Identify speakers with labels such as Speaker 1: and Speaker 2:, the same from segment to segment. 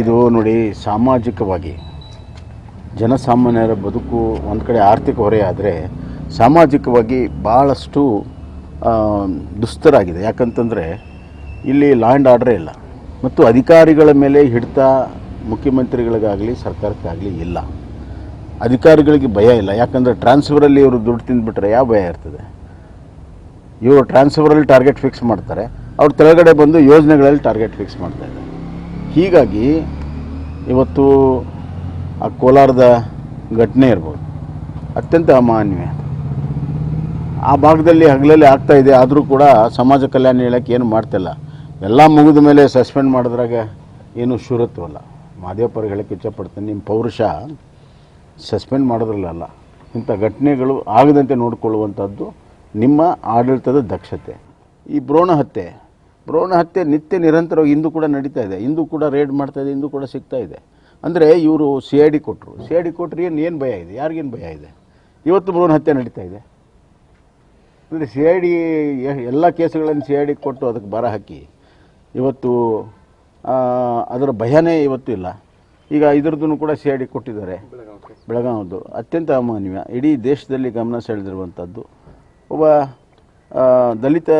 Speaker 1: ಇದು ನೋಡಿ ಸಾಮಾಜಿಕವಾಗಿ ಜನಸಾಮಾನ್ಯರ ಬದುಕು ಒಂದು ಕಡೆ ಆರ್ಥಿಕ ಹೊರೆ ಆದರೆ ಸಾಮಾಜಿಕವಾಗಿ ಭಾಳಷ್ಟು ದುಸ್ತರಾಗಿದೆ. ಯಾಕಂತಂದರೆ ಇಲ್ಲಿ ಲಾ ಆ್ಯಂಡ್ ಆರ್ಡ್ರೇ ಇಲ್ಲ. ಮತ್ತು ಅಧಿಕಾರಿಗಳ ಮೇಲೆ ಹಿಡಿತ ಮುಖ್ಯಮಂತ್ರಿಗಳಿಗಾಗಲಿ, ಸರ್ಕಾರಕ್ಕಾಗಲಿ ಇಲ್ಲ. ಅಧಿಕಾರಿಗಳಿಗೆ ಭಯ ಇಲ್ಲ. ಯಾಕಂದರೆ ಟ್ರಾನ್ಸ್ಫರಲ್ಲಿ ಇವರು ದುಡ್ಡು ತಿಂದುಬಿಟ್ರೆ ಯಾವ ಭಯ ಇರ್ತದೆ? ಇವರು ಟ್ರಾನ್ಸ್ಫರಲ್ಲಿ ಟಾರ್ಗೆಟ್ ಫಿಕ್ಸ್ ಮಾಡ್ತಾರೆ. ಅವ್ರು ಕೆಳಗಡೆ ಬಂದು ಯೋಜನೆಗಳಲ್ಲಿ ಟಾರ್ಗೆಟ್ ಫಿಕ್ಸ್ ಮಾಡ್ತಾರೆ ಹೀಗಾಗಿ ಇವತ್ತು ಆ ಕೋಲಾರದ ಘಟನೆ ಇರ್ಬೋದು. ಅತ್ಯಂತ ಅಮಾನ್ಯ. ಆ ಭಾಗದಲ್ಲಿ ಹಗಲಲ್ಲಿ ಆಗ್ತಾ ಇದೆ, ಆದರೂ ಕೂಡ ಸಮಾಜ ಕಲ್ಯಾಣ ಹೇಳಕ್ಕೆ ಏನು ಮಾಡ್ತಿಲ್ಲ. ಎಲ್ಲ ಮುಗಿದ ಮೇಲೆ ಸಸ್ಪೆಂಡ್ ಮಾಡಿದ್ರಾಗ ಏನು ಶುರುತ್ವಲ್ಲ. ಮಾದೇವಪ್ಪರು ಹೇಳಕ್ಕೆ ಇಚ್ಛಪಡ್ತೀನಿ, ನಿಮ್ಮ ಪೌರುಷ ಸಸ್ಪೆಂಡ್ ಮಾಡೋದ್ರಲ್ಲ ಇಂಥ ಘಟನೆಗಳು ಆಗದಂತೆ ನೋಡಿಕೊಳ್ಳುವಂಥದ್ದು ನಿಮ್ಮ ಆಡಳಿತದ ದಕ್ಷತೆ. ಈ ಭ್ರೂಣ ಹತ್ಯೆ ಭ್ರೂಣ ಹತ್ಯೆ ನಿತ್ಯ ನಿರಂತರವಾಗಿ ಇಂದು ಕೂಡ ನಡೀತಾ ಇದೆ. ಇಂದು ಕೂಡ ರೇಡ್ ಮಾಡ್ತಾ ಇದೆ ಇಂದು ಕೂಡ ಸಿಗ್ತಾ ಇದೆ. ಅಂದರೆ ಇವರು ಸಿ ಐ ಡಿ ಕೊಟ್ಟರು ಸಿ ಐ ಡಿ ಕೊಟ್ಟರೆ ಏನು ಏನು ಭಯ ಇದೆ? ಯಾರಿಗೇನು ಭಯ ಇದೆ? ಇವತ್ತು ಭ್ರೂಣ ಹತ್ಯೆ ನಡೀತಾ ಇದೆ. ಅಂದರೆ ಸಿ ಐ ಡಿ ಎಲ್ಲ ಕೇಸುಗಳನ್ನು ಸಿ ಐ ಡಿ ಕೊಟ್ಟು ಅದಕ್ಕೆ ಬರ ಹಾಕಿ. ಇವತ್ತು ಅದರ ಭಯನೇ ಇವತ್ತು ಇಲ್ಲ. ಈಗ ಇದ್ರದ್ದು ಕೂಡ ಸಿ ಐ ಡಿ ಕೊಟ್ಟಿದ್ದಾರೆ. ಬೆಳಗಾವದ್ದು ಅತ್ಯಂತ ಅಮಾನ್ಯ. ಇಡೀ ದೇಶದಲ್ಲಿ ಗಮನ ಸೆಳೆದಿರುವಂಥದ್ದು ಒಬ್ಬ ದಲಿತ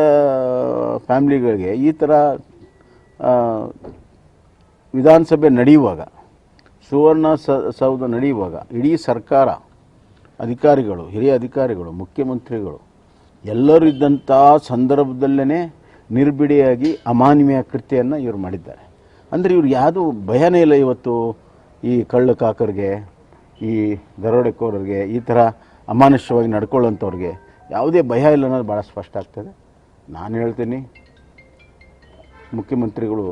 Speaker 1: ಫ್ಯಾಮಿಲಿಗಳಿಗೆ ಈ ಥರ ವಿಧಾನಸಭೆ ನಡೆಯುವಾಗ, ಸುವರ್ಣ ಸೌಧ ನಡೆಯುವಾಗ ಇಡೀ ಸರ್ಕಾರ, ಅಧಿಕಾರಿಗಳು, ಹಿರಿಯ ಅಧಿಕಾರಿಗಳು, ಮುಖ್ಯಮಂತ್ರಿಗಳು, ಎಲ್ಲರೂ ಇದ್ದಂಥ ಸಂದರ್ಭದಲ್ಲೇ ನಿರ್ಬಿಡಿಯಾಗಿ ಅಮಾನವೀಯ ಕೃತ್ಯವನ್ನು ಇವರು ಮಾಡಿದ್ದಾರೆ. ಅಂದರೆ ಇವ್ರು ಯಾವುದು ಭಯನೇ ಇಲ್ಲ ಇವತ್ತು ಈ ಕಳ್ಳ ಕಾಕರಿಗೆ, ಈ ದರೋಡೆಕೋರರಿಗೆ, ಈ ಥರ ಅಮಾನುಷ್ಯವಾಗಿ ನಡ್ಕೊಳ್ಳೋಂಥವ್ರಿಗೆ ಯಾವುದೇ ಭಯ ಇಲ್ಲ ಅನ್ನೋದು ಭಾಳ ಸ್ಪಷ್ಟ ಆಗ್ತದೆ. ನಾನು ಹೇಳ್ತೀನಿ, ಮುಖ್ಯಮಂತ್ರಿಗಳು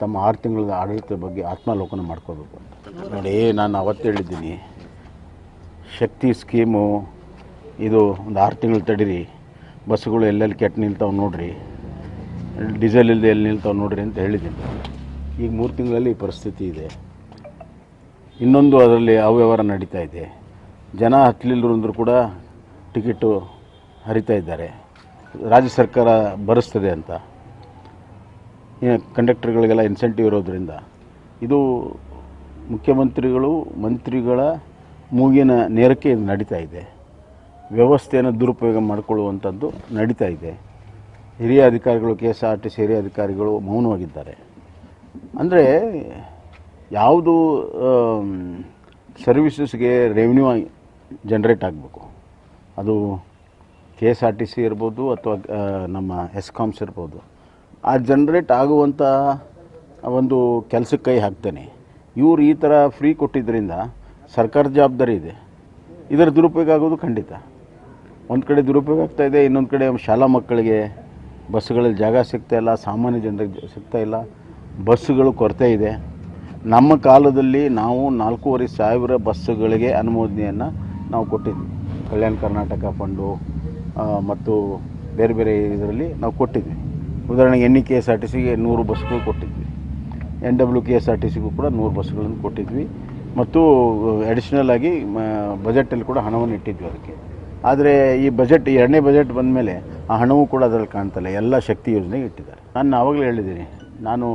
Speaker 1: ತಮ್ಮ ಆರು ತಿಂಗಳ ಆಡಳಿತದ ಬಗ್ಗೆ ಆತ್ಮಾಲೋಕನ ಮಾಡ್ಕೋಬೇಕು ಅಂತ. ನೋಡಿ, ನಾನು ಅವತ್ತು ಹೇಳಿದ್ದೀನಿ, ಶಕ್ತಿ ಸ್ಕೀಮು, ಇದು ಒಂದು ಆರು ತಿಂಗಳು ತಡೀರಿ, ಬಸ್ಸುಗಳು ಎಲ್ಲೆಲ್ಲಿ ಕೆಟ್ಟ ನಿಲ್ತಾವೆ ನೋಡ್ರಿ, ಡೀಸೆಲ್ ಇಲ್ಲದೆ ಎಲ್ಲಿ ನಿಲ್ತಾವೆ ನೋಡ್ರಿ ಅಂತ ಹೇಳಿದ್ದೀನಿ. ಈಗ ಮೂರು ತಿಂಗಳಲ್ಲಿ ಈ ಪರಿಸ್ಥಿತಿ ಇದೆ. ಇನ್ನೊಂದು ಅದರಲ್ಲಿ ಅವ್ಯವಹಾರ ನಡೀತಾ ಇದೆ. ಜನ ಹತ್ತಲಿಲ್ಲರು ಅಂದರೂ ಕೂಡ ಟಿಕೆಟು ಹರಿತಾ ಇದ್ದಾರೆ. ರಾಜ್ಯ ಸರ್ಕಾರ ಭರಿಸ್ತದೆ ಅಂತ. ಕಂಡಕ್ಟರ್ಗಳಿಗೆಲ್ಲ ಇನ್ಸೆಂಟಿವ್ ಇರೋದ್ರಿಂದ. ಇದು ಮುಖ್ಯಮಂತ್ರಿಗಳು, ಮಂತ್ರಿಗಳ ಮೂಗಿನ ನೇರಕ್ಕೆ ಇದು ನಡೀತಾ ಇದೆ. ವ್ಯವಸ್ಥೆಯನ್ನು ದುರುಪಯೋಗ ಮಾಡಿಕೊಳ್ಳುವಂಥದ್ದು ನಡೀತಾ ಇದೆ. ಹಿರಿಯ ಅಧಿಕಾರಿಗಳು K S R T C ಹಿರಿಯ ಅಧಿಕಾರಿಗಳು ಮೌನವಾಗಿದ್ದಾರೆ. ಅಂದರೆ ಯಾವುದು ಸರ್ವಿಸಸ್ಗೆ ರೆವಿನ್ಯೂ ಜನ್ರೇಟ್ ಆಗಬೇಕು. ಅದು K S R T C ಇರ್ಬೋದು ಅಥವಾ ನಮ್ಮ ಎಸ್ಕಾಮ್ಸ್ ಇರ್ಬೋದು, ಆ ಜನ್ರೇಟ್ ಆಗುವಂಥ ಒಂದು ಕೆಲಸಕ್ಕೆ ಕೈ ಹಾಕ್ತೇನೆ. ಇವರು ಈ ಥರ ಫ್ರೀ ಕೊಟ್ಟಿದ್ದರಿಂದ ಸರ್ಕಾರ ಜವಾಬ್ದಾರಿ ಇದೆ. ಇದರ ದುರುಪಯೋಗ ಆಗೋದು ಖಂಡಿತ. ಒಂದು ಕಡೆ ದುರುಪಯೋಗ ಆಗ್ತಾ ಇದೆ, ಇನ್ನೊಂದು ಕಡೆ ಶಾಲಾ ಮಕ್ಕಳಿಗೆ ಬಸ್ಗಳಲ್ಲಿ ಜಾಗ ಸಿಗ್ತಾ ಇಲ್ಲ, ಸಾಮಾನ್ಯ ಜನರಿಗೆ ಸಿಗ್ತಾ ಇಲ್ಲ ಬಸ್ಸುಗಳು ಕೊರತೆ ಇದೆ. ನಮ್ಮ ಕಾಲದಲ್ಲಿ ನಾವು ನಾಲ್ಕೂವರೆ ಸಾವಿರ ಬಸ್ಸುಗಳಿಗೆ ಅನುಮೋದನೆಯನ್ನು ನಾವು ಕೊಟ್ಟಿದ್ವಿ. ಕಲ್ಯಾಣ ಕರ್ನಾಟಕ ಫಂಡು ಮತ್ತು ಬೇರೆ ಬೇರೆ ಇದರಲ್ಲಿ ನಾವು ಕೊಟ್ಟಿದ್ವಿ. ಉದಾಹರಣೆಗೆ N E K S R T ಸಿಗೆ ನೂರು ಬಸ್ಗಳು ಕೊಟ್ಟಿದ್ವಿ. N W K S R T ಸಿಗೂ ಕೂಡ ನೂರು ಬಸ್ಗಳನ್ನು ಕೊಟ್ಟಿದ್ವಿ. ಮತ್ತು ಅಡಿಷ್ನಲ್ ಆಗಿ ಬಜೆಟಲ್ಲಿ ಕೂಡ ಹಣವನ್ನು ಇಟ್ಟಿದ್ವಿ ಅದಕ್ಕೆ. ಆದರೆ ಈ ಬಜೆಟ್ ಎರಡನೇ ಬಜೆಟ್ ಬಂದ ಮೇಲೆ ಆ ಹಣವೂ ಕೂಡ ಅದರಲ್ಲಿ ಕಾಣ್ತಲ್ಲ ಎಲ್ಲ ಶಕ್ತಿ ಯೋಜನೆಗೆ ಇಟ್ಟಿದ್ದಾರೆ. ನಾನು ಆವಾಗಲೇ ಹೇಳಿದ್ದೀನಿ. ನಾನು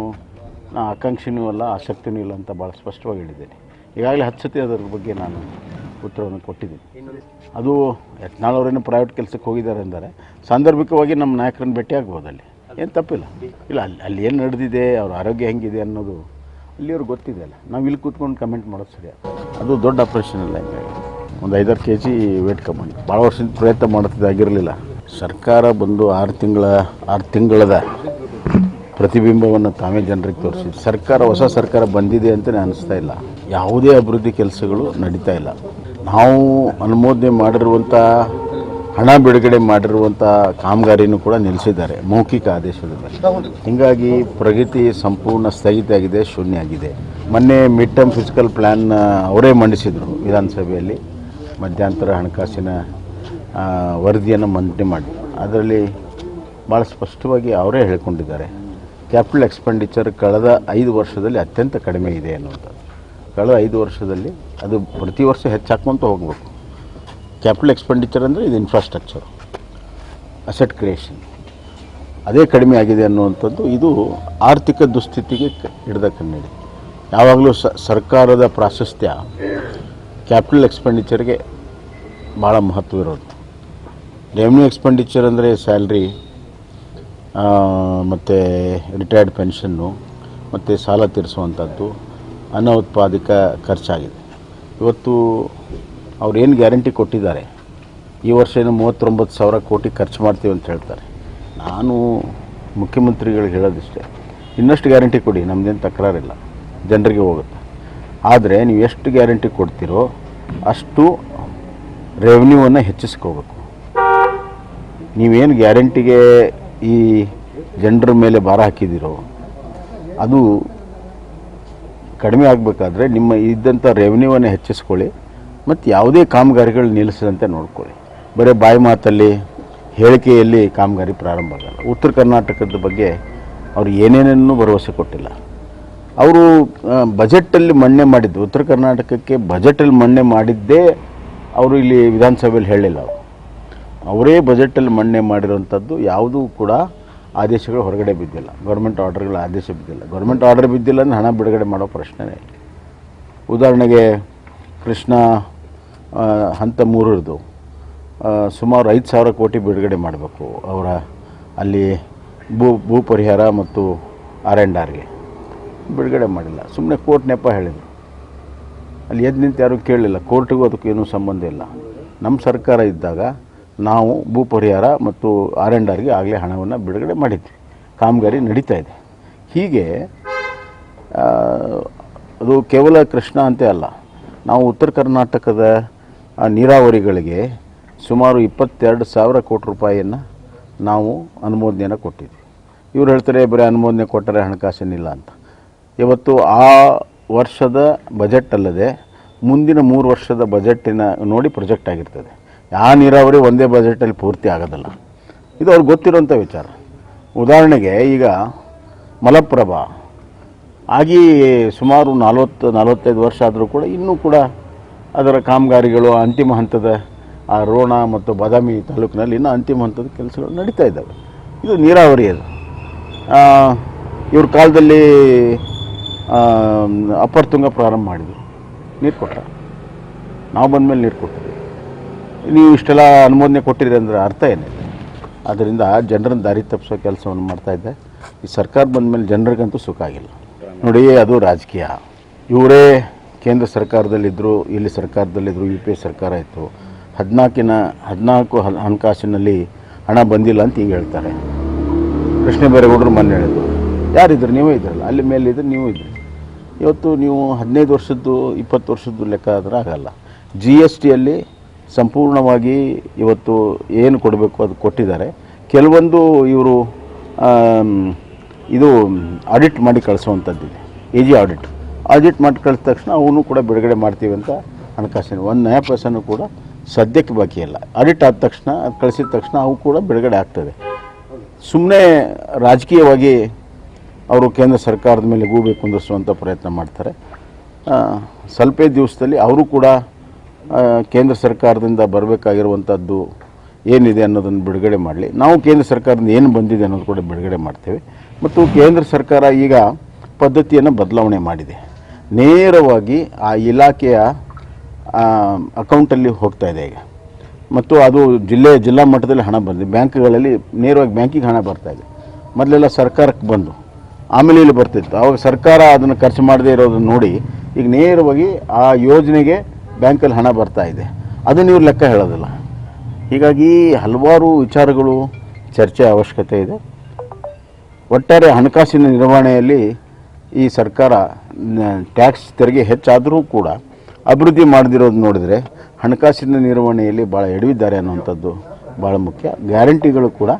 Speaker 1: ಆಕಾಂಕ್ಷಿನೂ ಅಲ್ಲ, ಆಸಕ್ತಿನೂ ಇಲ್ಲ ಅಂತ ಭಾಳ ಸ್ಪಷ್ಟವಾಗಿ ಹೇಳಿದ್ದೀನಿ. ಈಗಾಗಲೇ ಹತ್ತು ಸತಿ ಅದರ ಬಗ್ಗೆ ನಾನು ಉತ್ತರವನ್ನು ಕೊಟ್ಟಿದ್ದೀನಿ. ಅದು ಯತ್ನಾಳವರೇನು ಪ್ರೈವೇಟ್ ಕೆಲಸಕ್ಕೆ ಹೋಗಿದ್ದಾರೆ ಅಂದರೆ ಸಾಂದರ್ಭಿಕವಾಗಿ ನಮ್ಮ ನಾಯಕರನ್ನು ಭೇಟಿ ಆಗ್ಬೋದು ಅಲ್ಲಿ. ಏನು ತಪ್ಪಿಲ್ಲ. ಇಲ್ಲ ಅಲ್ಲಿ ಅಲ್ಲಿ ಏನು ನಡೆದಿದೆ ಅವ್ರ ಆರೋಗ್ಯ ಹೆಂಗಿದೆ ಅನ್ನೋದು ಅಲ್ಲಿ ಅಲ್ಲಿಯವ್ರಿಗೆ ಗೊತ್ತಿದೆ ಅಲ್ಲ. ನಾವು ಇಲ್ಲಿ ಕೂತ್ಕೊಂಡು ಕಮೆಂಟ್ ಮಾಡೋದು ಸರಿ ಅದು ದೊಡ್ಡ ಆಪ್ರೇಷನ್ ಅಲ್ಲ ಹಿಂಗಾಗಿ. ಒಂದು ಐದಾರು ಕೆ ಜಿ ವೇಟ್ ಕಮ್ಮಿ. ಭಾಳ ವರ್ಷದಿಂದ ಪ್ರಯತ್ನ ಮಾಡ್ತಿದ್ದಾಗಿರಲಿಲ್ಲ ಸರ್ಕಾರ ಬಂದು ಆರು ತಿಂಗಳ ಆರು ತಿಂಗಳದ ಪ್ರತಿಬಿಂಬವನ್ನು ತಾವೇ ಜನರಿಗೆ ತೋರಿಸಿ ಸರ್ಕಾರ ಹೊಸ ಸರ್ಕಾರ ಬಂದಿದೆ ಅಂತಲೇ ಅನಿಸ್ತಾ ಇಲ್ಲ. ಯಾವುದೇ ಅಭಿವೃದ್ಧಿ ಕೆಲಸಗಳು ನಡೀತಾ ಇಲ್ಲ. ನಾವು ಅನುಮೋದನೆ ಮಾಡಿರುವಂಥ ಹಣ ಬಿಡುಗಡೆ ಮಾಡಿರುವಂಥ ಕಾಮಗಾರಿನೂ ಕೂಡ ನಿಲ್ಲಿಸಿದ್ದಾರೆ, ಮೌಖಿಕ ಆದೇಶದ ಹೀಗಾಗಿ ಪ್ರಗತಿ ಸಂಪೂರ್ಣ ಸ್ಥಗಿತ ಆಗಿದೆ ಶೂನ್ಯ ಆಗಿದೆ. ಮೊನ್ನೆ ಮಿಡ್ ಟರ್ಮ್ ಫಿಸಿಕಲ್ ಪ್ಲ್ಯಾನ್ ಅವರೇ ಮಂಡಿಸಿದರು ವಿಧಾನಸಭೆಯಲ್ಲಿ. ಮಧ್ಯಂತರ ಹಣಕಾಸಿನ ವರದಿಯನ್ನು ಮಂಡನೆ ಮಾಡಿ. ಅದರಲ್ಲಿ ಭಾಳ ಸ್ಪಷ್ಟವಾಗಿ ಅವರೇ ಹೇಳ್ಕೊಂಡಿದ್ದಾರೆ ಕ್ಯಾಪಿಟಲ್ ಎಕ್ಸ್ಪೆಂಡಿಚರ್ ಕಳೆದ ಐದು ವರ್ಷದಲ್ಲಿ ಅತ್ಯಂತ ಕಡಿಮೆ ಇದೆ ಅನ್ನುವಂಥದ್ದು. ಕಳೆದ ಐದು ವರ್ಷದಲ್ಲಿ ಅದು ಪ್ರತಿ ವರ್ಷ ಹೆಚ್ಚಾಕ್ಕೊಂತ ಹೋಗಬೇಕು. ಕ್ಯಾಪಿಟಲ್ ಎಕ್ಸ್ಪೆಂಡಿಚರ್ ಅಂದರೆ ಇದು ಇನ್ಫ್ರಾಸ್ಟ್ರಕ್ಚರ್ ಅಸೆಟ್ ಕ್ರಿಯೇಷನ್ ಅದೇ ಕಡಿಮೆ ಆಗಿದೆ ಅನ್ನುವಂಥದ್ದು ಇದು ಆರ್ಥಿಕ ದುಸ್ಥಿತಿಗೆ ಹಿಡಿದ ಕನ್ನಡಿ. ಯಾವಾಗಲೂ ಸರ್ಕಾರದ ಪ್ರಾಶಸ್ತ್ಯ ಕ್ಯಾಪಿಟಲ್ ಎಕ್ಸ್ಪೆಂಡಿಚರ್ಗೆ ಭಾಳ ಮಹತ್ವ ಇರೋದು. ರೆವೆನ್ಯೂ ಎಕ್ಸ್ಪೆಂಡಿಚರ್ ಅಂದರೆ ಸ್ಯಾಲ್ರಿ ಮತ್ತು ರಿಟೈರ್ಡ್ ಪೆನ್ಷನ್ನು ಮತ್ತು ಸಾಲ ತೀರಿಸುವಂಥದ್ದು. ಅನೌತ್ಪಾದಿಕ ಖರ್ಚಾಗಿದೆ. ಇವತ್ತು ಅವ್ರು ಏನು ಗ್ಯಾರಂಟಿ ಕೊಟ್ಟಿದ್ದಾರೆ? ಈ ವರ್ಷ ಏನು ಮೂವತ್ತೊಂಬತ್ತು ಸಾವಿರ ಕೋಟಿ ಖರ್ಚು ಮಾಡ್ತೀವಿ ಅಂತ ಹೇಳ್ತಾರೆ. ನಾನು ಮುಖ್ಯಮಂತ್ರಿಗಳಿಗೆ ಹೇಳೋದಿಷ್ಟೇ, ಇನ್ನಷ್ಟು ಗ್ಯಾರಂಟಿ ಕೊಡಿ ನಮ್ಮದೇನು ತಕರಾರಿಲ್ಲ, ಜನರಿಗೆ ಹೋಗುತ್ತೆ. ಆದರೆ ನೀವು ಎಷ್ಟು ಗ್ಯಾರಂಟಿ ಕೊಡ್ತೀರೋ ಅಷ್ಟು ರೆವೆನ್ಯೂವನ್ನು ಹೆಚ್ಚಿಸ್ಕೋಬೇಕು. ನೀವೇನು ಗ್ಯಾರಂಟಿಗೆ ಈ ಜನರ ಮೇಲೆ ಭಾರ ಹಾಕಿದ್ದೀರೋ, ಅದು ಕಡಿಮೆ ಆಗಬೇಕಾದ್ರೆ ನಿಮ್ಮ ಇದ್ದಂಥ ರೆವೆನ್ಯೂವನ್ನು ಹೆಚ್ಚಿಸ್ಕೊಳ್ಳಿ, ಮತ್ತು ಯಾವುದೇ ಕಾಮಗಾರಿಗಳು ನಿಲ್ಲಿಸದಂತೆ ನೋಡ್ಕೊಳ್ಳಿ. ಬರೀ ಬಾಯಿ ಮಾತಲ್ಲಿ, ಹೇಳಿಕೆಯಲ್ಲಿ ಕಾಮಗಾರಿ ಪ್ರಾರಂಭ ಆಗಲ್ಲ. ಉತ್ತರ ಕರ್ನಾಟಕದ ಬಗ್ಗೆ ಅವರು ಏನೇನನ್ನೂ ಭರವಸೆ ಕೊಟ್ಟಿಲ್ಲ. ಅವರು ಬಜೆಟಲ್ಲಿ ಮಣ್ಣೆ ಮಾಡಿದ್ದು, ಉತ್ತರ ಕರ್ನಾಟಕಕ್ಕೆ ಬಜೆಟಲ್ಲಿ ಮಣ್ಣೆ ಮಾಡಿದ್ದೇ ಅವರು ಇಲ್ಲಿ ವಿಧಾನಸಭೆಯಲ್ಲಿ ಹೇಳಿಲ್ಲ ಅವರು. ಅವರೇ ಬಜೆಟಲ್ಲಿ ಮಣ್ಣೆ ಮಾಡಿರೋಂಥದ್ದು ಯಾವುದೂ ಕೂಡ ಆದೇಶಗಳು ಹೊರಗಡೆ ಬಿದ್ದಿಲ್ಲ. ಗೌರ್ಮೆಂಟ್ ಆರ್ಡರ್ಗಳ ಆದೇಶ ಬಿದ್ದಿಲ್ಲ. ಗೌರ್ಮೆಂಟ್ ಆರ್ಡರ್ ಬಿದ್ದಿಲ್ಲ ಅಂದರೆ ಹಣ ಬಿಡುಗಡೆ ಮಾಡೋ ಪ್ರಶ್ನೆನೇ ಉದಾಹರಣೆಗೆ ಕೃಷ್ಣ ಹಂತ ಮೂರರದು ಸುಮಾರು ಐದು ಸಾವಿರ ಕೋಟಿ ಬಿಡುಗಡೆ ಮಾಡಬೇಕು ಅವರ ಅಲ್ಲಿ ಭೂ ಭೂ ಪರಿಹಾರ ಮತ್ತು ಆರ್ ಆ್ಯಂಡ್ ಆರ್ಗೆ. ಬಿಡುಗಡೆ ಮಾಡಿಲ್ಲ. ಸುಮ್ಮನೆ ಕೋರ್ಟ್ ನೆಪ ಹೇಳಿದರು. ಅಲ್ಲಿ ಎದ್ದು ನಿಂತು ಯಾರೂ ಕೇಳಲಿಲ್ಲ. ಕೋರ್ಟಿಗೂ ಅದಕ್ಕೇನೂ ಸಂಬಂಧ ಇಲ್ಲ. ನಮ್ಮ ಸರ್ಕಾರ ಇದ್ದಾಗ ನಾವು ಭೂ ಪರಿಹಾರ ಮತ್ತು ಆರ್ ಆ್ಯಂಡ್ ಆರ್ಗೆ ಆಗಲೇ ಹಣವನ್ನು ಬಿಡುಗಡೆ ಮಾಡಿದ್ವಿ. ಕಾಮಗಾರಿ ನಡೀತಾ ಇದೆ. ಹೀಗೆ ಅದು ಕೇವಲ ಕೃಷ್ಣ ಅಂತೆ ಅಲ್ಲ. ನಾವು ಉತ್ತರ ಕರ್ನಾಟಕದ ನೀರಾವರಿಗಳಿಗೆ ಸುಮಾರು ಇಪ್ಪತ್ತೆರಡು ಸಾವಿರ ಕೋಟಿ ರೂಪಾಯಿಯನ್ನು ನಾವು ಅನುಮೋದನೆಯನ್ನು ಕೊಟ್ಟಿದ್ವಿ. ಇವ್ರು ಹೇಳ್ತಾರೆ, ಬರೀ ಅನುಮೋದನೆ ಕೊಟ್ಟರೆ ಹಣಕಾಸಿನಿಲ್ಲ ಅಂತ. ಇವತ್ತು ಆ ವರ್ಷದ ಬಜೆಟ್ ಅಲ್ಲದೆ ಮುಂದಿನ ಮೂರು ವರ್ಷದ ಬಜೆಟ್ಟಿನ ನೋಡಿ ಪ್ರೊಜೆಕ್ಟ್ ಆಗಿರ್ತದೆ. ಯಾವ ನೀರಾವರಿ ಒಂದೇ ಬಜೆಟಲ್ಲಿ ಪೂರ್ತಿ ಆಗೋದಿಲ್ಲ. ಇದು ಅವ್ರಿಗೆ ಗೊತ್ತಿರೋಂಥ ವಿಚಾರ. ಉದಾಹರಣೆಗೆ ಈಗ ಮಲಪ್ರಭಾ ಆಗಿ ಸುಮಾರು ನಲವತ್ತು, ನಲವತ್ತೈದು ವರ್ಷ ಆದರೂ ಕೂಡ ಇನ್ನೂ ಕೂಡ ಅದರ ಕಾಮಗಾರಿಗಳು, ಅಂತಿಮ ಹಂತದ ಆ ರೋಣ ಮತ್ತು ಬಾದಾಮಿ ತಾಲೂಕಿನಲ್ಲಿ ಇನ್ನೂ ಅಂತಿಮ ಹಂತದ ಕೆಲಸಗಳು ನಡೀತಾ ಇದ್ದಾವೆ. ಇದು ನೀರಾವರಿ ಅದು. ಇವ್ರ ಕಾಲದಲ್ಲಿ ಅಪ್ಪರ್ ಪ್ರಾರಂಭ ಮಾಡಿದರು. ನೀರು ಕೊಟ್ಟ. ನಾವು ಬಂದಮೇಲೆ ನೀರು ಕೊಟ್ಟಿದ್ವಿ ನೀವು ಇಷ್ಟೆಲ್ಲ ಅನುಮೋದನೆ ಕೊಟ್ಟಿರಿ ಅಂದರೆ ಅರ್ಥ ಏನಿದೆ ಅದರಿಂದ ಜನರನ್ನು ದಾರಿ ತಪ್ಪಿಸೋ ಕೆಲಸವನ್ನು ಮಾಡ್ತಾ ಇದ್ದೆ. ಈ ಸರ್ಕಾರ ಬಂದ ಮೇಲೆ ಜನರಿಗಂತೂ ಸುಖ ಆಗಿಲ್ಲ. ನೋಡಿ, ಅದು ರಾಜಕೀಯ. ಇವರೇ ಕೇಂದ್ರ ಸರ್ಕಾರದಲ್ಲಿದ್ದರು ಇಲ್ಲಿ ಸರ್ಕಾರದಲ್ಲಿದ್ದರು ಯು ಪಿ ಎ ಸರ್ಕಾರ ಇತ್ತು. ಹದಿನಾಲ್ಕಿನ, ಹದಿನಾಲ್ಕು ಹಣಕಾಸಿನಲ್ಲಿ ಹಣ ಬಂದಿಲ್ಲ ಅಂತ ಈಗ ಹೇಳ್ತಾರೆ. ಕೃಷ್ಣ ಬೈರೇಗೌಡರು ಮೊನ್ನೆ ಹೇಳಿದ್ರು. ಯಾರಿದ್ರು? ನೀವೇ ಇದ್ರಲ್ಲ. ಅಲ್ಲಿ ಮೇಲೆ ಇದ್ರೆ ನೀವು ಇದ್ರಿ. ಇವತ್ತು ನೀವು ಹದಿನೈದು ವರ್ಷದ್ದು, ಇಪ್ಪತ್ತು ವರ್ಷದ್ದು ಲೆಕ್ಕ ಆದರೆ ಆಗಲ್ಲ. ಜಿ ಎಸ್ ಟಿಯಲ್ಲಿ ಸಂಪೂರ್ಣವಾಗಿ ಇವತ್ತು ಏನು ಕೊಡಬೇಕು ಅದು ಕೊಟ್ಟಿದ್ದಾರೆ. ಕೆಲವೊಂದು ಇವರು ಇದು ಆಡಿಟ್ ಮಾಡಿ ಕಳಿಸುವಂಥದ್ದಿದೆ ಎ ಜಿ ಆಡಿಟ್ ಆಡಿಟ್ ಮಾಡಿ ಕಳಿಸಿದ ತಕ್ಷಣ ಅವನು ಕೂಡ ಬಿಡುಗಡೆ ಮಾಡ್ತೀವಿ ಅಂತ ಹಣಕಾಸಿನ ಒಂದು ನಯ ಕೂಡ ಸದ್ಯಕ್ಕೆ ಬಾಕಿ ಇಲ್ಲ. ಆಡಿಟ್ ಆದ ತಕ್ಷಣ ಅದು ಕಳಿಸಿದ ತಕ್ಷಣ ಅವು ಕೂಡ ಬಿಡುಗಡೆ ಆಗ್ತದೆ. ಸುಮ್ಮನೆ ರಾಜಕೀಯವಾಗಿ ಅವರು ಕೇಂದ್ರ ಸರ್ಕಾರದ ಮೇಲೆ ಗೂಬೆ ಕುಂದಿಸುವಂಥ ಪ್ರಯತ್ನ ಮಾಡ್ತಾರೆ. ಸ್ವಲ್ಪ ದಿವಸದಲ್ಲಿ ಅವರು ಕೂಡ ಕೇಂದ್ರ ಸರ್ಕಾರದಿಂದ ಬರಬೇಕಾಗಿರುವಂಥದ್ದು ಏನಿದೆ ಅನ್ನೋದನ್ನು ಬಿಡುಗಡೆ ಮಾಡಲಿ. ನಾವು ಕೇಂದ್ರ ಸರ್ಕಾರದಿಂದ ಏನು ಬಂದಿದೆ ಅನ್ನೋದು ಕೂಡ ಬಿಡುಗಡೆ ಮಾಡ್ತೇವೆ. ಮತ್ತು ಕೇಂದ್ರ ಸರ್ಕಾರ ಈಗ ಪದ್ಧತಿಯನ್ನು ಬದಲಾವಣೆ ಮಾಡಿದೆ. ನೇರವಾಗಿ ಆ ಇಲಾಖೆಯ ಅಕೌಂಟಲ್ಲಿ ಹೋಗ್ತಾ ಇದೆ ಈಗ. ಮತ್ತು ಅದು ಜಿಲ್ಲೆ, ಜಿಲ್ಲಾ ಮಟ್ಟದಲ್ಲಿ ಹಣ ಬಂದಿದೆ. ಬ್ಯಾಂಕ್ಗಳಲ್ಲಿ ನೇರವಾಗಿ ಬ್ಯಾಂಕಿಗೆ ಹಣ ಬರ್ತಾ ಇದೆ. ಮೊದಲೆಲ್ಲ ಸರ್ಕಾರಕ್ಕೆ ಬಂದು ಆಮೇಲೆ ಇಲ್ಲಿ ಬರ್ತಿತ್ತು. ಆವಾಗ ಸರ್ಕಾರ ಅದನ್ನು ಖರ್ಚು ಮಾಡದೇ ಇರೋದನ್ನು ನೋಡಿ ಈಗ ನೇರವಾಗಿ ಆ ಯೋಜನೆಗೆ ಬ್ಯಾಂಕಲ್ಲಿ ಹಣ ಬರ್ತಾ ಇದೆ. ಅದನ್ನು ನೀವು ಲೆಕ್ಕ ಹೇಳೋದಿಲ್ಲ. ಹೀಗಾಗಿ ಹಲವಾರು ವಿಚಾರಗಳು ಚರ್ಚೆ ಅವಶ್ಯಕತೆ ಇದೆ. ಒಟ್ಟಾರೆ ಹಣಕಾಸಿನ ನಿರ್ವಹಣೆಯಲ್ಲಿ ಈ ಸರ್ಕಾರ ಟ್ಯಾಕ್ಸ್ ತೆರಿಗೆ ಹೆಚ್ಚಾದರೂ ಕೂಡ ಅಭಿವೃದ್ಧಿ ಮಾಡದಿರೋದು ನೋಡಿದರೆ ಹಣಕಾಸಿನ ನಿರ್ವಹಣೆಯಲ್ಲಿ ಭಾಳ ಎಡವಿದ್ದಾರೆ ಅನ್ನುವಂಥದ್ದು ಭಾಳ ಮುಖ್ಯ. ಗ್ಯಾರಂಟಿಗಳು ಕೂಡ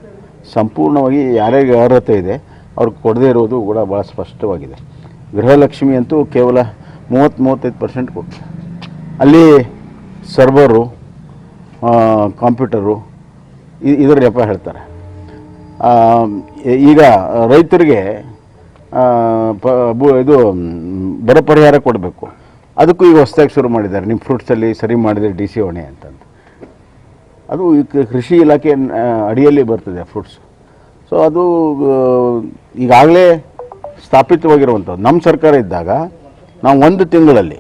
Speaker 1: ಸಂಪೂರ್ಣವಾಗಿ ಯಾರ್ಯಾರಿಗೆ ಅರ್ಹತೆ ಇದೆ ಅವ್ರಿಗೆ ಕೊಡದೇ ಇರೋದು ಕೂಡ ಭಾಳ ಸ್ಪಷ್ಟವಾಗಿದೆ. ಗೃಹಲಕ್ಷ್ಮಿ ಅಂತೂ ಕೇವಲ ಮೂವತ್ತು ಮೂವತ್ತೈದು ಪರ್ಸೆಂಟ್ ಕೊಟ್ಟು ಅಲ್ಲಿ ಸರ್ವರು ಕಾಂಪ್ಯೂಟರು ಇದರ ನೆಪ ಹೇಳ್ತಾರೆ. ಈಗ ರೈತರಿಗೆ ಇದು, ಬರ ಪರಿಹಾರ ಕೊಡಬೇಕು. ಅದಕ್ಕೂ ಈಗ ಹೊಸದಾಗಿ ಶುರು ಮಾಡಿದ್ದಾರೆ. ನಿಮ್ಮ ಫ್ರೂಟ್ಸಲ್ಲಿ ಸರಿ ಮಾಡಿದರೆ ಡಿ ಸಿ ಹೊಣೆ ಅಂತಂದು. ಅದು ಕೃಷಿ ಇಲಾಖೆ ಅಡಿಯಲ್ಲಿ ಬರ್ತದೆ ಫ್ರೂಟ್ಸ್ ಸೊ ಅದು ಈಗಾಗಲೇ ಸ್ಥಾಪಿತವಾಗಿರುವಂಥದ್ದು. ನಮ್ಮ ಸರ್ಕಾರ ಇದ್ದಾಗ, ನಾವು ಒಂದು ತಿಂಗಳಲ್ಲಿ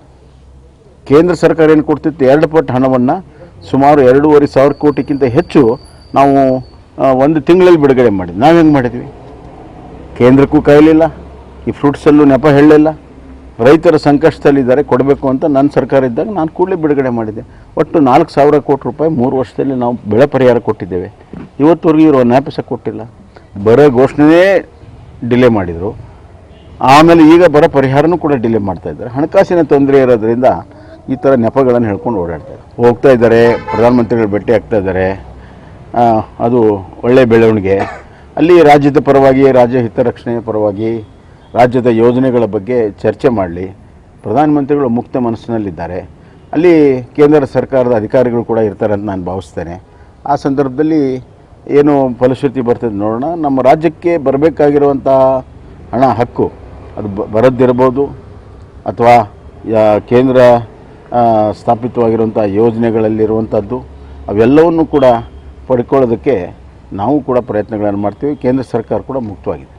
Speaker 1: ಕೇಂದ್ರ ಸರ್ಕಾರ ಏನು ಕೊಡ್ತಿತ್ತು? ಎರಡು ಪಟ್ಟು ಹಣವನ್ನು ಸುಮಾರು ಎರಡೂವರೆ ಸಾವಿರ ಕೋಟಿಗಿಂತ ಹೆಚ್ಚು ನಾವು ಒಂದು ತಿಂಗಳಲ್ಲಿ ಬಿಡುಗಡೆ ಮಾಡಿದ್ವಿ. ನಾವು ಹೆಂಗೆ ಮಾಡಿದ್ವಿ? ಕೇಂದ್ರಕ್ಕೂ ಕಾಯಲಿಲ್ಲ, ಈ ಫ್ರೂಟ್ಸಲ್ಲೂ ನೆಪ ಹೇಳಲಿಲ್ಲ. ರೈತರ ಸಂಕಷ್ಟದಲ್ಲಿದ್ದಾರೆ, ಕೊಡಬೇಕು ಅಂತ ನನ್ನ ಸರ್ಕಾರ ಇದ್ದಾಗ ನಾನು ಕೂಡಲೇ ಬಿಡುಗಡೆ ಮಾಡಿದ್ದೆ. ಒಟ್ಟು ನಾಲ್ಕು ಸಾವಿರ ಕೋಟಿ ರೂಪಾಯಿ ಮೂರು ವರ್ಷದಲ್ಲಿ ನಾವು ಬೆಳೆ ಪರಿಹಾರ ಕೊಟ್ಟಿದ್ದೇವೆ. ಇವತ್ತುವರೆಗೂ ಇವರು ನೆಪ ಸಹ ಕೊಟ್ಟಿಲ್ಲ. ಬರೋ ಘೋಷಣೆನೇ ಡಿಲೇ ಮಾಡಿದರು. ಆಮೇಲೆ ಈಗ ಬರೋ ಪರಿಹಾರನೂ ಕೂಡ ಡಿಲೇ ಮಾಡ್ತಾ ಇದ್ದಾರೆ. ಹಣಕಾಸಿನ ತೊಂದರೆ ಇರೋದ್ರಿಂದ ಈ ಥರ ನೆಪಗಳನ್ನು ಹೇಳ್ಕೊಂಡು ಓಡಾಡ್ತಾರೆ ಹೋಗ್ತಾ ಇದ್ದಾರೆ, ಪ್ರಧಾನಮಂತ್ರಿಗಳು ಭೇಟಿ ಆಗ್ತಾ ಇದ್ದಾರೆ. ಅದು ಒಳ್ಳೆಯ ಬೆಳವಣಿಗೆ. ಅಲ್ಲಿ ರಾಜ್ಯದ ಪರವಾಗಿ, ರಾಜ್ಯ ಹಿತರಕ್ಷಣೆಯ ಪರವಾಗಿ, ರಾಜ್ಯದ ಯೋಜನೆಗಳ ಬಗ್ಗೆ ಚರ್ಚೆ ಮಾಡಲಿ. ಪ್ರಧಾನಮಂತ್ರಿಗಳು ಮುಕ್ತ ಮನಸ್ಸಿನಲ್ಲಿದ್ದಾರೆ. ಅಲ್ಲಿ ಕೇಂದ್ರ ಸರ್ಕಾರದ ಅಧಿಕಾರಿಗಳು ಕೂಡ ಇರ್ತಾರೆ ಅಂತ ನಾನು ಭಾವಿಸ್ತೇನೆ. ಆ ಸಂದರ್ಭದಲ್ಲಿ ಏನು ಫಲಶ್ರುತಿ ಬರ್ತದೆ ನೋಡೋಣ. ನಮ್ಮ ರಾಜ್ಯಕ್ಕೆ ಬರಬೇಕಾಗಿರುವಂತಹ ಹಣ, ಹಕ್ಕು, ಅದು ಬರದ್ದಿರ್ಬೋದು. ಅಥವಾ ಕೇಂದ್ರ ಸ್ಥಾಪಿತವಾಗಿರುವಂಥ ಯೋಜನೆಗಳಲ್ಲಿರುವಂಥದ್ದು ಅವೆಲ್ಲವನ್ನು ಕೂಡ ಪಡ್ಕೊಳ್ಳೋದಕ್ಕೆ ನಾವು ಕೂಡ ಪ್ರಯತ್ನಗಳನ್ನು ಮಾಡ್ತೀವಿ. ಕೇಂದ್ರ ಸರ್ಕಾರ ಕೂಡ ಮುಕ್ತವಾಗಿದೆ.